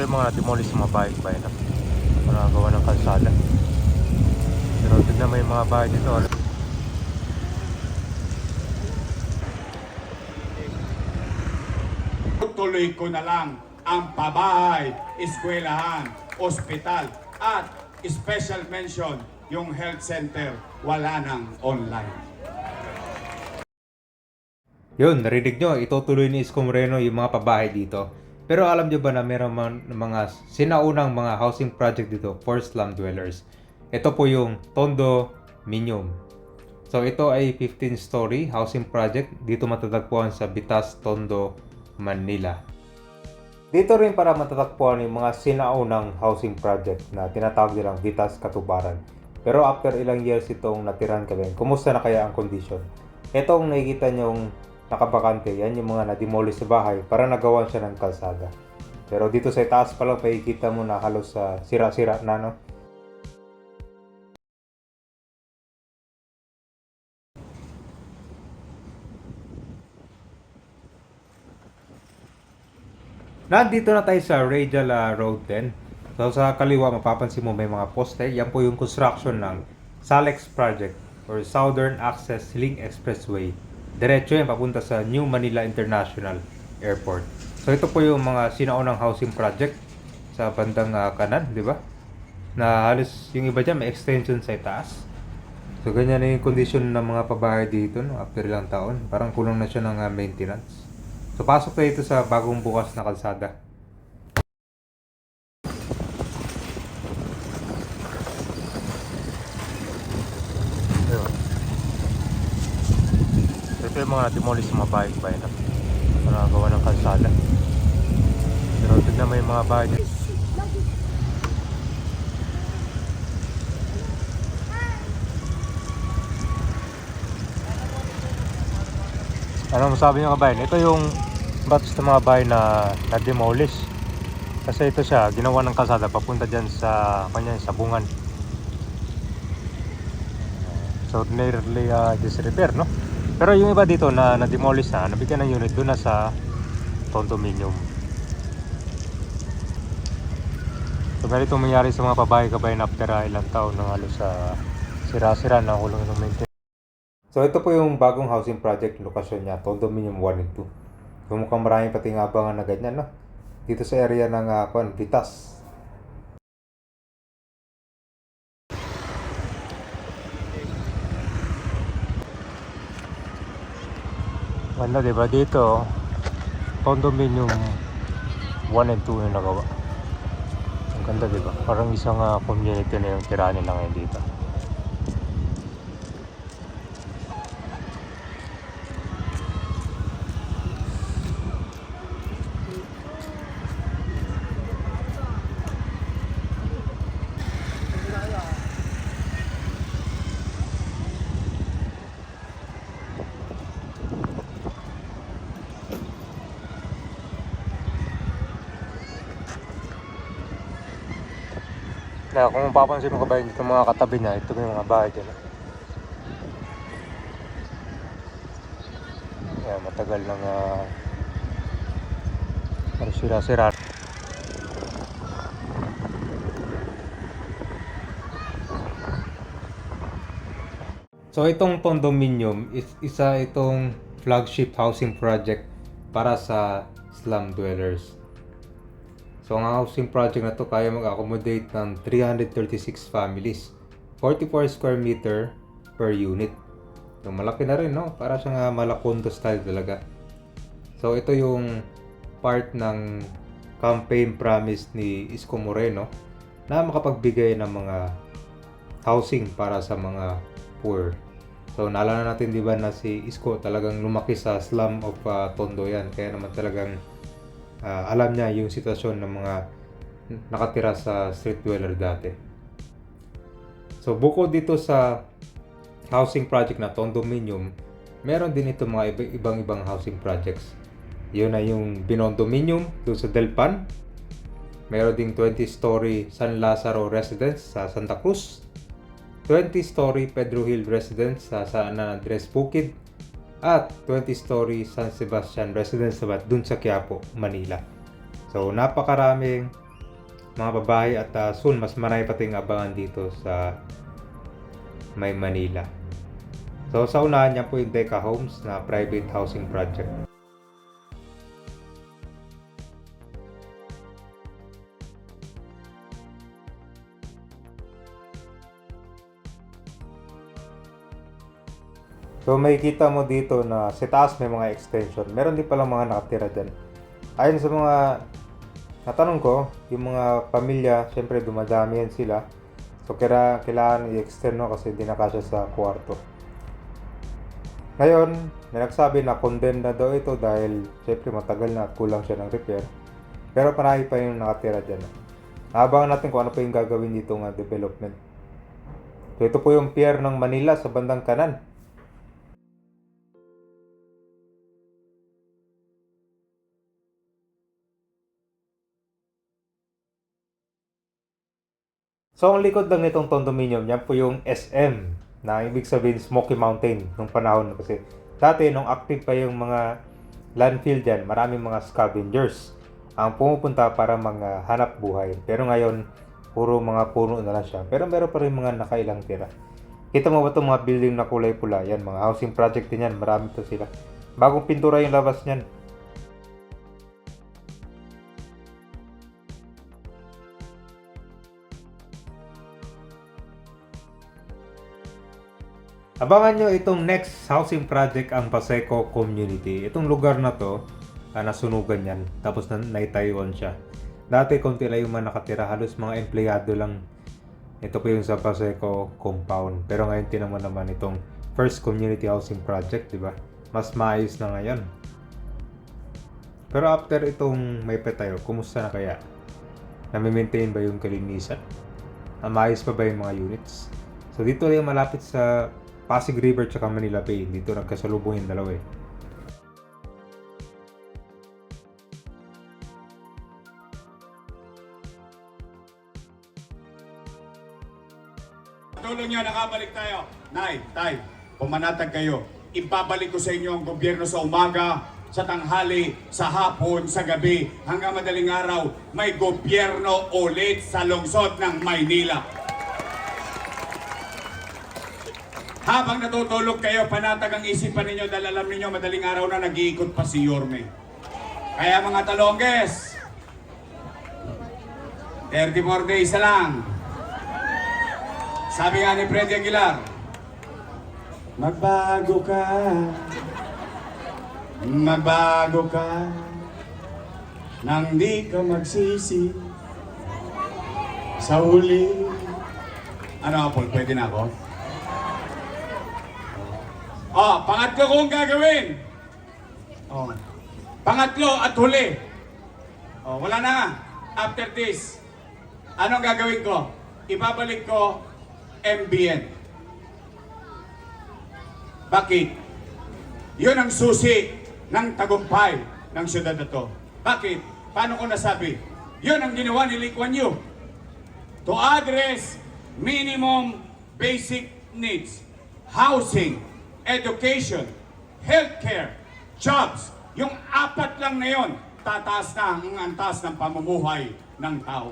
ito yung mga sa mga bahay-bahay na nagawa ng kalsada. Pero tignan mo yung mga bahay dito. ano? Tuloy ko na lang ang pabahay, eskwelahan, ospital, at special mention yung health center, wala nang online. Yun, narinig nyo, itutuloy ni Isko Moreno yung mga pabahay dito. Pero alam nyo ba na meron man- mga sinaunang mga housing project dito for slum dwellers? Ito po yung Tondo Minium. So ito ay 15-story housing project dito matatagpuan sa Bitas, Tondo, Manila. Dito rin para matatagpuan yung mga sinaunang housing project na tinatawag nilang Vitas Katubaran. Pero after ilang years itong natiran kami, kumusta na kaya ang condition? Itong nakikita nyong nakabakante, yan yung mga na-demolish sa bahay para nagawan siya ng kalsada. Pero dito sa itaas pa lang, makikita mo na halos sa sira-sira na, no? Nandito na tayo sa Radial ah, Road 10. So sa kaliwa mapapansin mo may mga poste. Yan po yung construction ng Salex Project or Southern Access Link Expressway. Diretso yan papunta sa New Manila International Airport. So ito po yung mga sinaunang housing project sa bandang ah, kanan, di ba? Na halos yung iba dyan may extension sa itaas. So ganyan na yung condition ng mga pabahay dito no, after ilang taon. Parang kulang na siya ng ah, maintenance. So pasok tayo ito sa bagong bukas na kalsada. Ito yung mga demolish sa mga bahay-bahay na nagawa ng kalsada. Pero tignan mo yung mga bahay. Ano masabi niyo kabayan? Ito yung batch ng mga bahay na na-demolish. Kasi ito siya, ginawa ng kalsada papunta dyan sa kanya sa bungan. So ordinarily uh, disrepair, no? Pero yung iba dito na na-demolish na, nabigyan ng unit doon na sa condominium. So ganito mangyari sa mga pabahay-kabayan after uh, ilang taon na halos sa sira-sira na hulong ng maintenance. So ito po yung bagong housing project lokasyon niya, condominium 1 and 2. So mukhang maraming pati nga abangan na ganyan, no? Dito sa area ng uh, Kwan, Vitas. Wala, di ba? Dito, condominium 1 and 2 yung nagawa. Ang ganda, di ba? Parang isang uh, community na yung tirahan nila ngayon dito. Na kung mapapansin mo ka ba dito mga katabi niya, ito yung mga bahay dyan. Yan, matagal nang uh, parang sira-sira. So itong condominium is isa itong flagship housing project para sa slum dwellers. So ang housing project na to kaya mag-accommodate ng 336 families, 44 square meter per unit. So malaki na rin no, para siyang uh, malakondo style talaga. So ito yung part ng campaign promise ni Isko Moreno na makapagbigay ng mga housing para sa mga poor. So naalala natin di ba na si Isko talagang lumaki sa slum of uh, Tondo yan. Kaya naman talagang ah, alam niya yung sitwasyon ng mga nakatira sa street dweller dati. So bukod dito sa housing project na condominium, meron din ito mga iba- ibang-ibang housing projects. Yun na yung Binondominium doon sa Delpan. Meron ding 20-story San Lazaro Residence sa Santa Cruz. 20-story Pedro Hill Residence sa San Andres Bukid. At 20-story San Sebastian Residence naman dun sa Quiapo, Manila. So napakaraming mga babae at ah, soon mas marami pa tayong abangan dito sa May Manila. So sa unahan niya po yung Deca Homes na private housing project. So may kita mo dito na sa taas may mga extension. Meron din palang mga nakatira dyan. Ayon sa mga natanong ko, yung mga pamilya, syempre dumadami yan sila. So kaya kailangan i-extend kasi hindi na kasya sa kwarto. Ngayon, may nagsabi na condemned na daw ito dahil syempre matagal na at kulang siya ng repair. Pero marami pa yung nakatira dyan. Abangan natin kung ano pa yung gagawin dito ng development. So ito po yung pier ng Manila sa bandang kanan. So, ang likod lang nitong condominium, yan po yung SM, na ibig sabihin Smoky Mountain nung panahon kasi dati nung active pa yung mga landfill dyan, maraming mga scavengers ang pumupunta para mga hanap buhay. Pero ngayon, puro mga puno na lang siya. Pero meron pa rin mga nakailang tira. Kita mo ba itong mga building na kulay pula? Yan, mga housing project din yan. Marami to sila. Bagong pintura yung labas niyan. Abangan nyo itong next housing project ang Paseco Community. Itong lugar na to, ah, nasunugan yan. Tapos na naitayuan siya. Dati konti lang yung mga nakatira. Halos mga empleyado lang. Ito po yung sa Paseco compound. Pero ngayon tinan mo naman itong first community housing project, di ba? Mas maayos na ngayon. Pero after itong may petayo, kumusta na kaya? Nami-maintain ba yung kalinisan? Ah, maayos pa ba yung mga units? So dito lang malapit sa Pasig River tsaka Manila Bay. Dito nagkasalubong yung dalawa eh. Tulong niyo, nakabalik tayo. Nay, tay, pumanatag kayo. Ibabalik ko sa inyo ang gobyerno sa umaga, sa tanghali, sa hapon, sa gabi, hanggang madaling araw, may gobyerno ulit sa lungsod ng Maynila. Habang natutulog kayo, panatag ang isipan ninyo dahil alam ninyo madaling araw na nag-iikot pa si Yorme. Kaya mga talongges, 34 days lang. Sabi nga ni Freddy Aguilar, Magbago ka, magbago ka, nang di ka magsisi sa huli. Ano, Apol, pwede na ako? Oh, pangatlo kong gagawin. Oh. Pangatlo at huli. Oh, wala na. After this, anong gagawin ko? Ibabalik ko MBN. Bakit? Yun ang susi ng tagumpay ng syudad na to. Bakit? Paano ko nasabi? Yun ang ginawa ni Lee Kuan Yew. To address minimum basic needs. Housing, education, healthcare, jobs. Yung apat lang na yon, tataas na ang antas ng pamumuhay ng tao.